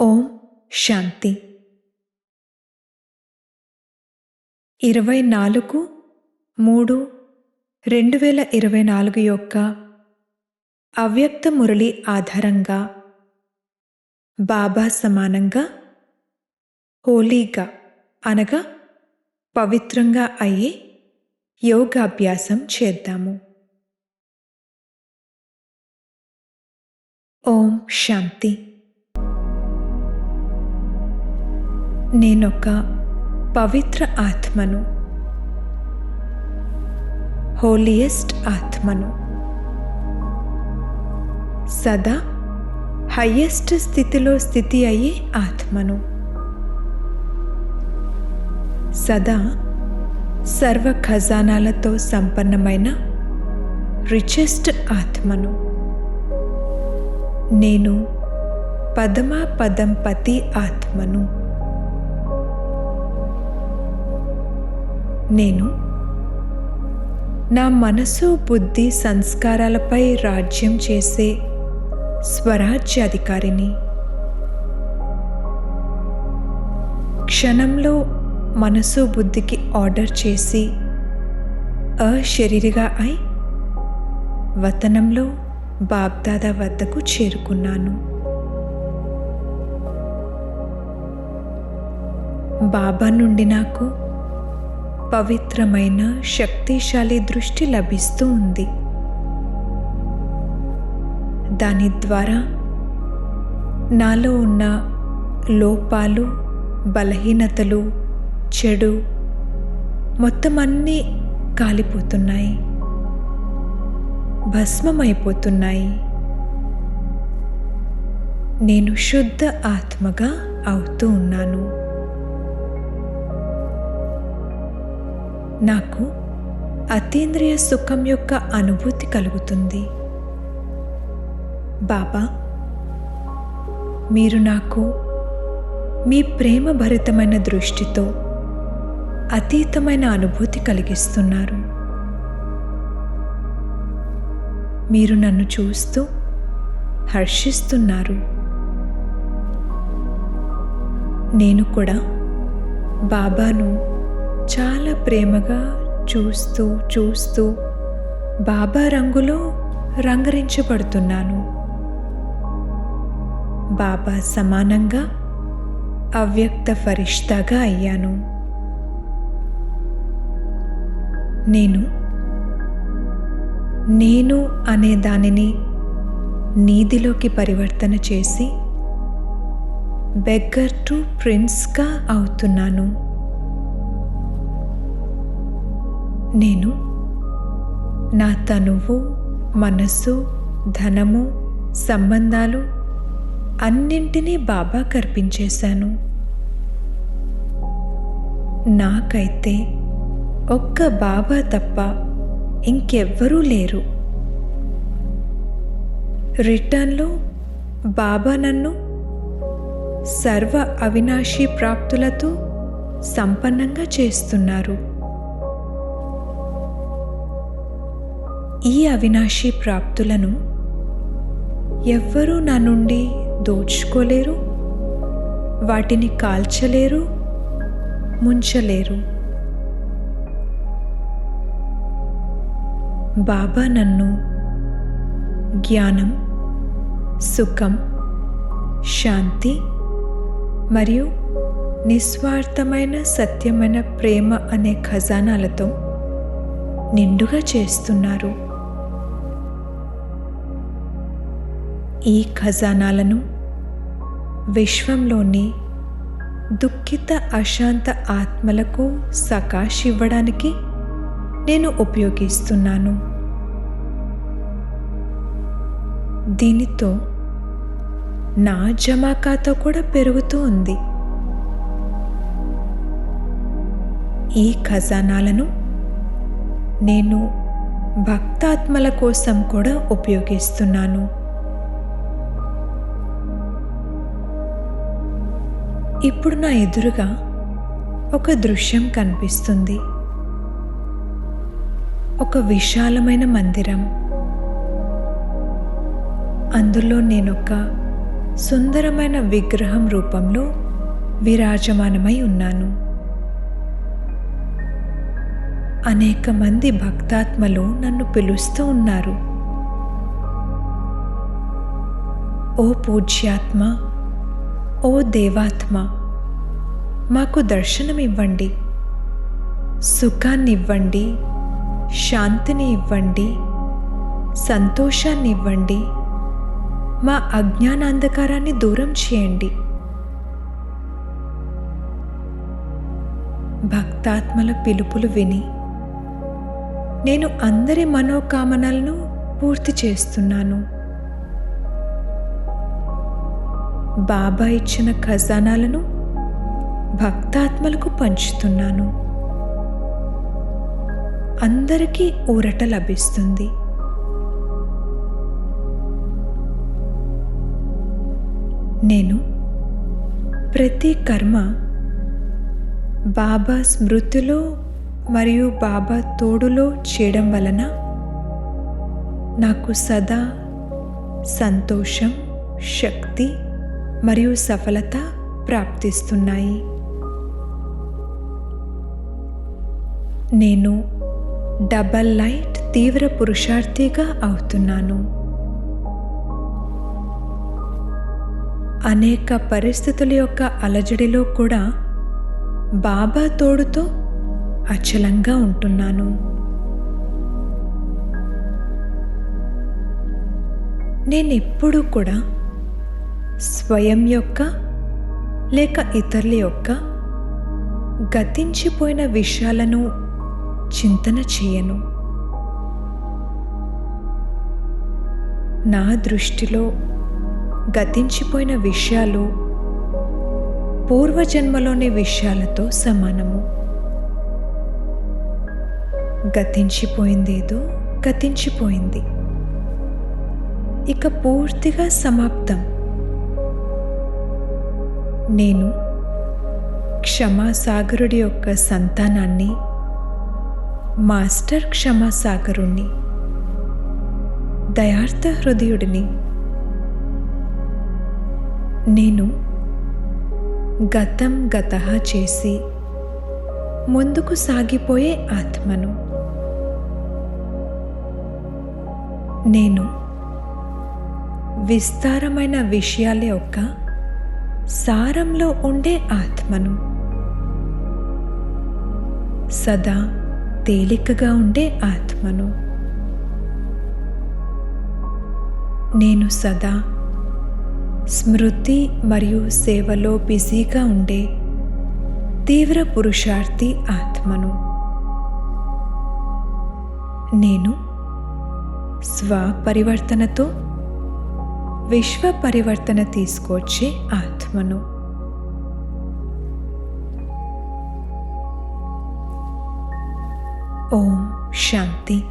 ఓం శాంతి. ఇరవై నాలుగు మూడు రెండు వేల ఇరవై నాలుగు యొక్క అవ్యక్త మురళి ఆధారంగా బాబా సమానంగా హోలీగా అనగా పవిత్రంగా అయ్యే యోగాభ్యాసం చేద్దాము. ఓం శాంతి. నేనొక పవిత్ర ఆత్మను. హోలియెస్ట్ ఆత్మను. సదా హయ్యెస్ట్ స్థితిలో స్థితి అయ్యే ఆత్మను. సదా సర్వ ఖజానాలతో సంపన్నమైన రిచెస్ట్ ఆత్మను. నేను పదమా పదంపతి ఆత్మను. నేను నా మనసు బుద్ధి సంస్కారాలపై రాజ్యం చేసే స్వరాజ్యాధికారిని క్షణంలో మనసు బుద్ధికి ఆర్డర్ చేసి అశరీరిగా అయి వతనంలో బాబ్దాదా వద్దకు చేరుకున్నాను. బాబా నుండి నాకు పవిత్రమైన శక్తిశాలి దృష్టి లభిస్తూ ఉంది. దాని ద్వారా నాలో ఉన్న లోపాలు బలహీనతలు చెడు మొత్తం అన్నీ కాలిపోతున్నాయి. భస్మమైపోతున్నాయి. నేను శుద్ధ ఆత్మగా అవుతూ ఉన్నాను. నాకు అతీంద్రియ సుఖం యొక్క అనుభూతి కలుగుతుంది. బాబా మీరు నాకు మీ ప్రేమ భరితమైన దృష్టితో అతీతమైన అనుభూతి కలిగిస్తున్నారు. మీరు నన్ను చూస్తూ హర్షిస్తున్నారు. నేను కూడా బాబాను చాలా ప్రేమగా చూస్తూ చూస్తూ బాబా రంగులో రంగరించబడుతున్నాను. బాబా సమానంగా అవ్యక్త ఫరిష్తాగా అయ్యాను. నేను నేను అనే దానిని నీదిలోకి పరివర్తన చేసి బెగ్గర్ టు ప్రిన్స్గా అవుతున్నాను. నేను నా తనువు మనస్సు ధనము సంబంధాలు అన్నింటినీ బాబా కర్పించేశాను. నాకైతే ఒక్క బాబా తప్ప ఇంకెవ్వరూ లేరు. రిటర్న్లో బాబా నన్ను సర్వ అవినాశీ ప్రాప్తులతో సంపన్నంగా చేస్తున్నారు. ఈ అవినాశీ ప్రాప్తులను ఎవ్వరూ నా నుండి దోచుకోలేరు వాటిని కాల్చలేరు ముంచలేరు. బాబా నన్ను జ్ఞానం సుఖం శాంతి మరియు నిస్వార్థమైన సత్యమైన ప్రేమ అనే ఖజానాలతో నిండుగా చేస్తున్నారు. ఈ ఖజానాలను విశ్వంలోని దుఃఖిత అశాంత ఆత్మలకు సకాష్ ఇవ్వడానికి నేను ఉపయోగిస్తున్నాను. దీనితో నా జమా ఖాతా కూడా పెరుగుతూ ఉంది. ఈ ఖజానాలను నేను భక్తాత్మల కోసం కూడా ఉపయోగిస్తున్నాను. ఇప్పుడు నా ఎదురుగా ఒక దృశ్యం కనిపిస్తుంది. ఒక విశాలమైన మందిరం. అందులో నేనొక సుందరమైన విగ్రహం రూపంలో విరాజమానమై ఉన్నాను. అనేక మంది భక్తాత్మలు నన్ను పిలుస్తూ ఉన్నారు. ఓ పూజ్యాత్మ ఓ దేవాత్మ మాకు దర్శనమివ్వండి సుఖాన్ని ఇవ్వండి శాంతిని ఇవ్వండి సంతోషాన్ని ఇవ్వండి మా అజ్ఞానాంధకారాన్ని దూరం చేయండి. భక్తాత్మల పిలుపులు విని నేను అందరి మనోకామనలను పూర్తి చేస్తున్నాను. బాబా ఇచ్చిన ఖజానాలను భక్తాత్మలకు పంచుతున్నాను. అందరికీ ఊరట లభిస్తుంది. నేను ప్రతి కర్మ బాబా స్మృతిలో మరియు బాబా తోడులో చేయడం వలన నాకు సదా సంతోషం శక్తి మరియు సఫలత ప్రాప్తిస్తున్నాయి. నేను డబల్ లైట్ తీవ్ర పురుషార్థిగా అవుతున్నాను. అనేక పరిస్థితుల యొక్క అలజడిలో కూడా బాబా తోడుతో అచలంగా ఉంటున్నాను. నేను ఎప్పుడూ కూడా స్వయం యొక్క లేక ఇతరుల యొక్క గతించిపోయిన విషయాలను చింతన చేయను. నా దృష్టిలో గతించిపోయిన విషయాలు పూర్వజన్మలోని విషయాలతో సమానము. గతించిపోయిందేదో గతించిపోయింది. ఇక పూర్తిగా సమాప్తం. నేను క్షమాసాగరుడి యొక్క సంతానాన్ని మాస్టర్ క్షమాసాగరుణ్ణి దయార్థ హృదయుడిని నేను గతం గత చేసి ముందుకు సాగిపోయే ఆత్మను. నేను విస్తారమైన విషయాల యొక్క సారంలో ఉండే ఆత్మను. సదా తేలికగా ఉండే ఆత్మను. నేను సదా స్మృతి మరియు సేవలో బిజీగా ఉండే తీవ్ర పురుషార్థి ఆత్మను. నేను స్వపరివర్తనతో విశ్వ పరివర్తన తీసుకొచ్చే ఆత్మను. ఓం శాంతి.